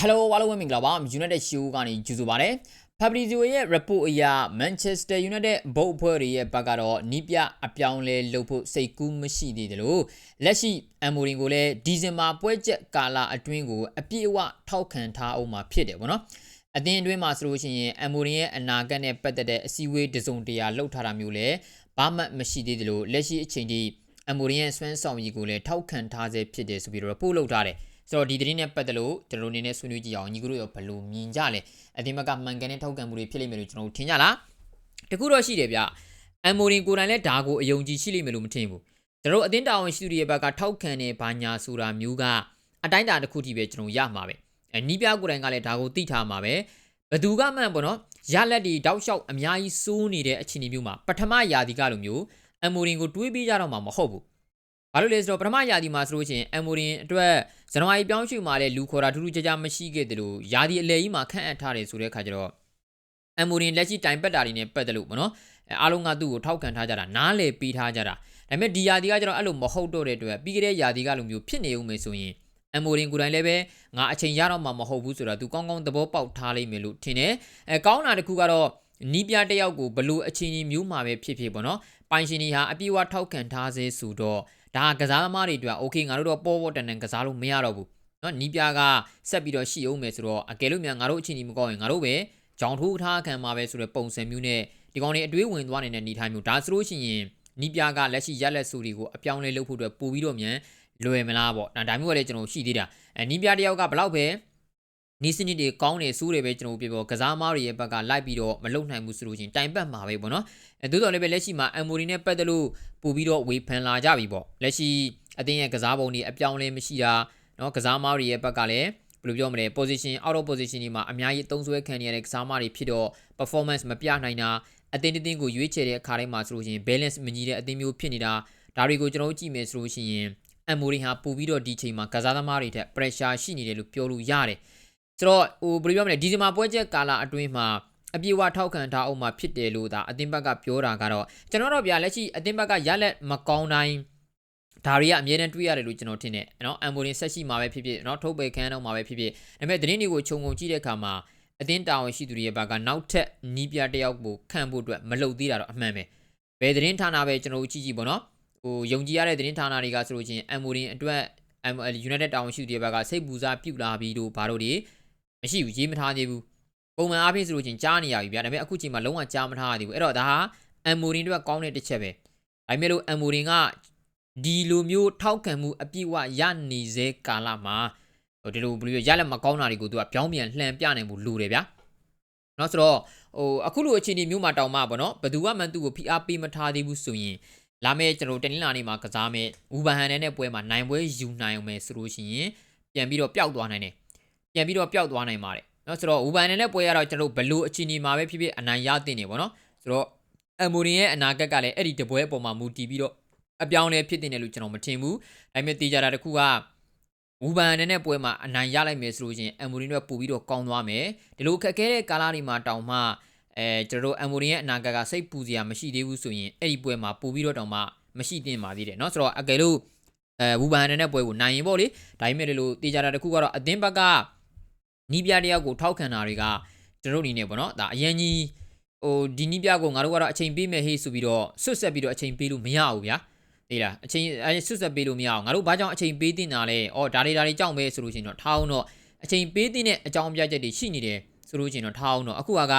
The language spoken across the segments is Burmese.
Hello အားလုံးပဲမင်္ဂလာပါ United Show ကနေကြိုဆိုပါရစေ Fabrizio ရဲ့ report အရ Manchester United ဘုတ်အဖွဲ့တွေရဲ့ဘက်ကတော့နီးပြအပြောင်းလဲလုပ်ဖို့စိတ်ကူးမရှိသေးတယ်လို့လက်ရှိ Amorim ကိုလည်းဒီဇင်ဘာပွဲချက်ကာလအတွင်းကိုအပြည့်အဝထောက်ခံထားအောင်မှာဖြစ်တယ်ဗောနော်အသင်းအတွင်းမှာဆိုလို့ရှိရင် Amorim ရဲ့အနာဂတ်နဲ့ပတ်သက်တဲ့အစည်းအဝေးတစုံတရာလှုပ်ထားတာမျိုးလည်းဘာမှမရှိသေးတယ်လို့လက်ရှိအချိန်ထိ Amorim ရဲ့ဆွမ်းဆောင်ရည်ကိုလည်းထောက်ခံထားစေဖြစ်တယ်ဆိုပြီးတော့ report လုပ်ထားတယ် ဆိုတော့ဒီသတင်းနဲ့ပတ်သက်လို့ကျွန်တော်တို့အနေနဲ့ဆွေးနွေးကြည့်အောင်ညီကတို့ရောဘယ်လိုမြင်ကြလဲအတင်းမကမှန်ကန်တဲ့ထောက်ခံမှုတွေဖြစ်လိမ့်မယ်လို့ကျွန်တော်တို့ထင်ကြလားတခုတော့ရှိတယ်ဗျအမ်မိုရင်ကိုယ်တိုင်လည်းဒါကိုအယုံကြည်ရှိလိမ့်မယ်လို့မထင်ဘူးကျွန်တော်တို့အတင်းတာဝန်ရှိသူတွေရဲ့ဘက်ကထောက်ခံတဲ့ဘာညာဆိုတာမျိုးကအတိုင်းတာတစ်ခုတည်းပဲကျွန်တော်ရမှာပဲအဲနီးပြကိုယ်တိုင်ကလည်းဒါကိုသိထားမှာပဲဘသူကမှန်ပေါ့နော်ရလက်ဒီတောက်လျှောက်အများကြီးစိုးနေတဲ့အခြေအနေမျိုးမှာပထမယာဒီကလိုမျိုးအမ်မိုရင်ကိုတွေးပြီးကြတော့မှာမဟုတ်ဘူး ဘာလို့လဲဆိုတော့ပထမယာဒီမှာဆိုလို့ရှိရင်အမ်မိုရင်အတွက်ဇန်နဝါရီပြောင်းရွှေ့မှာလည်းလူခေါ်တာထူးထူးခြားခြားမရှိခဲ့တယ်လို့ယာဒီအလဲကြီးမှာခန့်အပ်ထားတယ်ဆိုတဲ့အခါကျတော့အမ်မိုရင်လက်ရှိတိုင်ပတ်တာတွေနဲ့ပတ်သက်လို့ပေါ့နော်အဲအားလုံးကသူ့ကိုထောက်ခံထားကြတာနားလေပေးထားကြတာဒါပေမဲ့ဒီယာဒီကကျတော့အဲ့လိုမဟုတ်တော့တဲ့အတွက်ပြီးခဲ့တဲ့ယာဒီကလိုမျိုးဖြစ်နေဦးမယ်ဆိုရင်အမိုရင်ကိုယ်တိုင်လည်းပဲငါအချိန်ရတော့မှမဟုတ်ဘူးဆိုတော့သူကောင်းကောင်းသဘောပေါက်ထားလိမ့်မယ်လို့ထင်တယ်အဲကောင်းတာတစ်ခုကတော့နီးပြတယောက်ကိုဘလို့အချိန်ကြီးမျိုးမှာပဲဖြစ်ဖြစ်ပေါ့နော်ပိုင်ရှင်ကြီးဟာအပြည့်အဝထောက်ခံထားစေဆိုတော့ ဒါကစားသမားတွေအတွက်โอเคငါတို့တော့ပေါ်ပေါ်တန်တန်ကစားလို့မရတော့ဘူးနော်နီးပြကဆက်ပြီးတော့ရှိအောင်မယ်ဆိုတော့အကယ်လို့များငါတို့အချိန်ကြီးမကောင်းရင်ငါတို့ပဲကြောင်ထိုးထားခံမှာပဲဆိုတဲ့ပုံစံမျိုးနဲ့ဒီကောင်တွေအတွေးဝင်သွားနေတဲ့အနေထားမျိုးဒါဆိုလို့ရှိရင်နီးပြကလက်ရှိရက်လက်စုတွေကိုအပြောင်းလဲလုပ်ဖို့အတွက်ပို့ပြီးတော့မြန်လွယ်မလားပေါ့ဒါဒါမျိုးကလည်းကျွန်တော်ရှိသေးတာအဲနီးပြတယောက်ကဘလောက်ပဲ နီးစနစ်တွေကောင်းနေစူးတွေပဲကျွန်တော်ပြပြောကစားမားတွေရဲ့ဘက်ကလိုက်ပြီးတော့မလုံနိုင်ဘူးဆိုလို့ချင်းတိုင်ပတ်မှာပဲပေါ့နော်အဲသို့တော်လည်းပဲလက်ရှိမှာအမ်မိုရီနဲ့ပတ်သက်လို့ပို့ပြီးတော့ဝေဖန်လာကြပြီပေါ့လက်ရှိအသင်းရဲ့ကစားပုံတွေအပြောင်းလဲမရှိတာနော်ကစားမားတွေရဲ့ဘက်ကလည်းဘယ်လိုပြောမလဲ position out of position တွေမှာအများကြီးသုံးစွဲခံနေရတဲ့ကစားမားတွေဖြစ်တော့ performance မပြနိုင်တာအသင်းတစ်သင်းကိုရွေးချယ်တဲ့အခါတိုင်းမှာဆိုလို့ရှိရင် balance မညီတဲ့အသင်းမျိုးဖြစ်နေတာဒါတွေကိုကျွန်တော်တို့ကြည့်မယ်ဆိုလို့ရှိရင်အမ်မိုရီဟာပို့ပြီးတော့ဒီချိန်မှာကစားသမားတွေထက် pressure ရှိနေတယ်လို့ပြောလို့ရတယ် ဆိုတော့ဟိုဘယ်လိုပြောမလဲဒီဇင်ဘာပွဲချက်ကာလအတွင်းမှာအပြေအဝထောက်ခံထားအောင်မှာဖြစ်တယ်လို့ဒါအသင်းဘက်ကပြောတာကတော့ကျွန်တော်တို့ဗျာလက်ရှိအသင်းဘက်ကရလက်မကောင်းတိုင်းဒါတွေကအမြဲတမ်းတွေ့ရတယ်လို့ကျွန်တော်ထင်တယ်နော်အမ်ဘိုလင်ဆက်ရှိမှာပဲဖြစ်ဖြစ်နော်ထုတ်ပေခန်းတော့မှာပဲဖြစ်ဖြစ်ဒါပေမဲ့သတင်းတွေကိုခြုံငုံကြည့်တဲ့အခါမှာအသင်းတာဝန်ရှိသူတွေရဲ့ဘက်ကနောက်ထပ်နီးပြတယောက်ကိုခန့်ဖို့အတွက်မလုပ်သေးတာတော့အမှန်ပဲဘယ်သတင်းဌာနပဲကျွန်တော်တို့ကြည့်ကြည့်ပေါ့နော်ဟိုယုံကြည်ရတဲ့သတင်းဌာနတွေကဆိုလို့ချင်းအမ်ဘိုလင်အတွက် United တာဝန်ရှိသူတွေဘက်ကစိတ်ပူစားပြုတ်လာပြီးတော့ဘာလို့ဒီ မရှိဘူးရေးမထားသေးဘူးပုံမှန်အားဖြင့်ဆိုလို့ချင်းကြားနေရပြီဗျာဒါပေမဲ့အခုချိန်မှာလုံးဝကြားမထားရသေးဘူးအဲ့တော့ဒါဟာအမ်မိုရင်တို့ကကောင်းတဲ့တစ်ချက်ပဲဒါပေမဲ့လို့အမ်မိုရင်ကဒီလိုမျိုးထောက်ခံမှုအပြည့်ဝရနေစေကာလမှာဟိုဒီလိုဘယ်လိုရလက်မကောင်းတာတွေကိုသူကပြောင်းပြန်လှန်ပြနိုင်မှုလိုတယ်ဗျာเนาะဆိုတော့ဟိုအခုလိုအခြေအနေမျိုးမှာတောင်မှပေါ့နော်ဘယ်သူမှမန်သူကိုဖိအားပေးမထားသေးဘူးဆိုရင်လာမယ့်ကျွန်တော်တနင်္လာနေ့မှာကစားမယ့်ဝူဘန်ဟန်နဲ့ပွဲမှာနိုင်ပွဲယူနိုင်အောင်မယ်ဆိုလို့ရှိရင်ပြန်ပြီးတော့ပျောက်သွားနိုင်တယ် ပြန်ပြီးတော့ပျောက်သွားနိုင်ပါတယ်เนาะဆိုတော့ဝူဘန်နဲ့ပွဲရတော့ကျွန်တော်ဘယ်လိုအခြေအနေမှာပဲဖြစ်ဖြစ်အနိုင်ရတင်နေပေါ့နော်ဆိုတော့အမိုရင်ရဲ့အနာဂတ်ကလည်းအဲ့ဒီတပွဲအပေါ်မှာမူတည်ပြီးတော့အပြောင်းလဲဖြစ်တင်တယ်လို့ကျွန်တော်မထင်ဘူးဒါပေမဲ့တေးကြတာတခုကဝူဘန်နဲ့ပွဲမှာအနိုင်ရလိုက်မယ်ဆိုလို့ချင်းအမိုရင်တို့ပို့ပြီးတော့ကောင်းသွားမယ်ဒီလိုခက်ခဲတဲ့ကာလတွေမှာတောင်မှအဲကျွန်တော်တို့အမိုရင်ရဲ့အနာဂတ်ကစိတ်ပူစရာမရှိသေးဘူးဆိုရင်အဲ့ဒီပွဲမှာပို့ပြီးတော့တောင်မှမရှိတင်ပါသေးတယ်เนาะဆိုတော့အကယ်လို့အဲဝူဘန်နဲ့ပွဲကိုနိုင်ရင်ပေါ့လေဒါပေမဲ့လို့တေးကြတာတခုကတော့အသင်းဘက်က နီးပြတယောက်ကိုထောက်ခံတာတွေကကျွန်တော်တို့အနေနဲ့ပေါ့နော်ဒါအရင်ကြီးဟိုဒီနီးပြကိုငါတို့ကတော့အချိန်ပေးမယ်ဟေးဆိုပြီးတော့ဆွတ်ဆက်ပြီးတော့အချိန်ပေးလို့မရဘူးဗျာသိလားအချိန်အဲဆွတ်ဆက်ပေးလို့မရအောင်ငါတို့ဘာကြောင့်အချိန်ပေးတင်တာလဲအော်ဒါတွေဒါတွေကြောင့်ပဲဆိုလို့ရှိရင်တော့ထားအောင်တော့အချိန်ပေးတင်တဲ့အကြောင်းပြချက်တွေရှိနေတယ်ဆိုလို့ရှိရင်တော့ထားအောင်တော့အခုက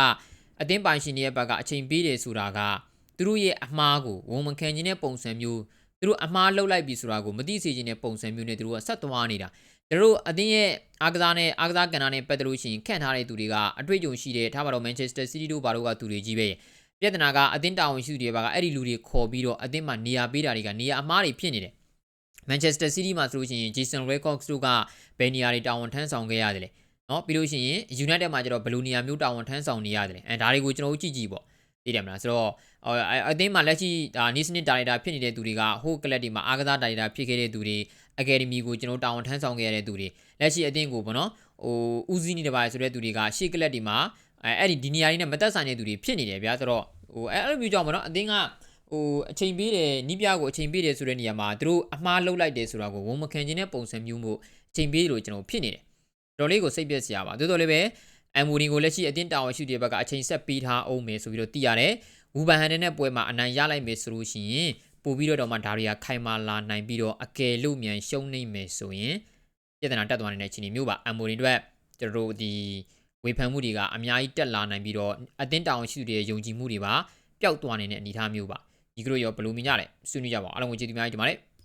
အတင်းပိုင်ရှင်တွေရဲ့ဘက်ကအချိန်ပေးတယ်ဆိုတာကသူတို့ရဲ့အမှားကိုဝန်မခံခြင်းတဲ့ပုံစံမျိုးသူတို့အမှားလှုပ်လိုက်ပြီဆိုတာကိုမသိစေခြင်းတဲ့ပုံစံမျိုးနဲ့သူတို့ကဆက်သွားနေတာ ကျွန်တော်အသင်းရဲ့အားကစားနဲ့အားကစားကဏ္ဍနဲ့ပတ်သက်လို့ရှိရင်ခန့်ထားတဲ့သူတွေကအတွေ့အကြုံရှိတဲ့ထားပါတော့ Manchester City တို့ဘာတို့ကသူတွေကြီးပဲပြဿနာကအသင်းတာဝန်ရှိသူတွေဘာကအဲ့ဒီလူတွေခေါ်ပြီးတော့အသင်းမှာနေရာပေးတာတွေကနေရာအမှားတွေဖြစ်နေတယ် Manchester City မှာဆိုလို့ရှိရင် Jason Redcox တို့ကဘယ်နေရာတွေတာဝန်ထမ်းဆောင်ခဲ့ရတယ်လဲနော်ပြီးလို့ရှိရင် United မှာကျတော့ဘယ်လိုနေရာမျိုးတာဝန်ထမ်းဆောင်နေရတယ်လဲအဲဒါတွေကိုကျွန်တော်တို့ကြည့်ကြည့်ပေါ့သိတယ်မလားဆိုတော့အသင်းမှာလက်ရှိဒါနီးစနစ်ဒါရိုက်တာဖြစ်နေတဲ့သူတွေကဟိုကလပ်တွေမှာအားကစားဒါရိုက်တာဖြစ်ခဲ့တဲ့သူတွေ အကယ်ဒမီကိုကျွန်တော်တာဝန်ထမ်းဆောင်ခဲ့ရတဲ့သူတွေလက်ရှိအသင်းကိုပေါ့နော်ဟိုဦးစီးနေတယ်ပါဆိုတဲ့သူတွေကရှေ့ကလပ်တွေမှာအဲအဲ့ဒီဒီနေရာတွေနဲ့မသက်ဆိုင်တဲ့သူတွေဖြစ်နေတယ်ဗျာဆိုတော့ဟိုအဲ့လိုမျိုးကြောင့်ပေါ့နော်အသင်းကဟိုအချိန်ပေးတယ်နီးပြကိုအချိန်ပေးတယ်ဆိုတဲ့နေရာမှာသူတို့အမှားလုပ်လိုက်တယ်ဆိုတာကိုဝန်မခံခြင်းတဲ့ပုံစံမျိုးမျိုးအချိန်ပေးလို့ကျွန်တော်ဖြစ်နေတယ်တော်လေးကိုစိတ်ပျက်စရာပါသို့တော်လည်းပဲအမ်မိုနီကိုလက်ရှိအတင်းတာဝန်ရှိတဲ့ဘက်ကအချိန်ဆက်ပေးထားအောင်မယ်ဆိုပြီးတော့သိရတယ်ဝူဘန်ဟန်နဲ့ပွဲမှာအနိုင်ရလိုက်မယ်ဆိုလို့ရှိရင် ပို့ပြီးတော့တော့မှဒါတွေကခိုင်မာလာနိုင်ပြီးတော့အကယ်လို့မြန်ရှုံးနေမယ်ဆိုရင်ပြဿနာတက်သွားနေတဲ့အခြေအနေမျိုးပါအမ်မိုနီတို့ကျွန်တော်တို့ဒီဝေဖန်မှုတွေကအများကြီးတက်လာနိုင်ပြီးတော့အတင်းတာဝန်ရှိတဲ့ယုံကြည်မှုတွေပါပျောက်သွားနေတဲ့အနေအထားမျိုးပါဒီကလိုရောဘယ်လိုမြင်ကြလဲဆွေးနွေးကြပါအောင်အားလုံးကိုကျေးဇူးများကြီးတင်ပါတယ်